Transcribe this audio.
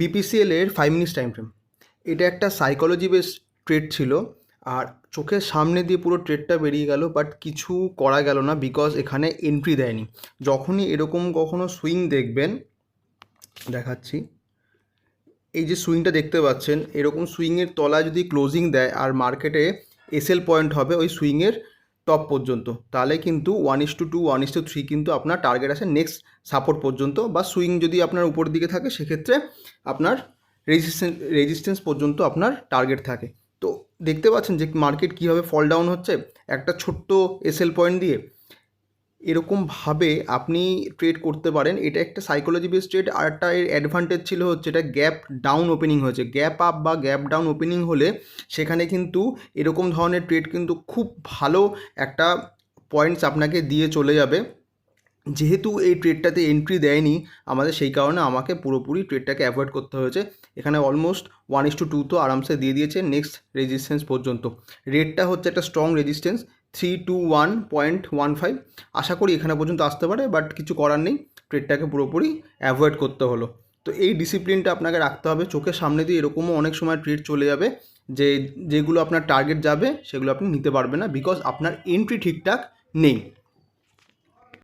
BPCL এর five minutes time frame এটা একটা সাইকোলজি বেস ট্রেড ছিল, আর চোখের সামনে দিয়ে পুরো ট্রেডটা বেরিয়ে গেল বাট কিছু করা গেল না বিকজ এখানে এন্ট্রি দেয়নি। যখনই এরকম কখনো সুইং দেখবেন, দেখাচ্ছি। এই যে সুইংটা দেখতে পাচ্ছেন, এরকম সুইংয়ের তলায় যদি ক্লোজিং দেয়, আর মার্কেটে এসএল পয়েন্ট হবে, ওই সুইংয়ের টপ পর্যন্ত। তাহলে কিন্তু one is to two one is to three কিন্তু আপনার টার্গেট আছে নেক্সট সাপোর্ট পর্যন্ত বা সুইং যদি আপনার উপর দিকে থাকে সেক্ষেত্রে আপনার রেজিস্ট্যান্স রেজিস্ট্যান্স পর্যন্ত আপনার টার্গেট থাকে। তো দেখতে পাচ্ছেন যে মার্কেট কীভাবে ফল ডাউন হচ্ছে? একটা ছোট্ট এসএল পয়েন্ট দিয়ে এরকমভাবে আপনি ট্রেড করতে পারেন। এটা একটা সাইকোলজি বেস ট্রেড আর একটা এর অ্যাডভান্টেজ ছিল হচ্ছে এটা গ্যাপ ডাউন ওপেনিং হয়েছে। গ্যাপ আপ বা গ্যাপ ডাউন ওপেনিং হলে সেখানে কিন্তু এরকম ধরনের ট্রেড কিন্তু খুব ভালো একটা পয়েন্টস আপনাকে দিয়ে চলে যাবে। যেহেতু এই ট্রেডটাতে এন্ট্রি দেয়নি, আমাদের সেই কারণে আমাকে পুরোপুরি ট্রেডটাকে অ্যাভয়েড করতে হয়েছে। এখানে almost one is to two তো আরামসে দিয়ে দিয়েছে নেক্সট রেজিস্ট্যান্স পর্যন্ত। রেটটা হচ্ছে একটা strong resistance three two one point one five আশা করি এখানে পর্যন্ত আসতে পারে বাট কিছু করার নেই। ট্রেডটাকে পুরোপুরি অ্যাভয়েড করতে হলো। তো এই ডিসিপ্লিনটা আপনাকে রাখতে হবে। চোখের সামনে দিয়ে এরকমও অনেক সময় ট্রেড চলে যাবে, যে, যেগুলো আপনার টার্গেট যাবে, সেগুলো আপনি নিতে পারবেন না বিকজ আপনার এন্ট্রি ঠিকঠাক নেই।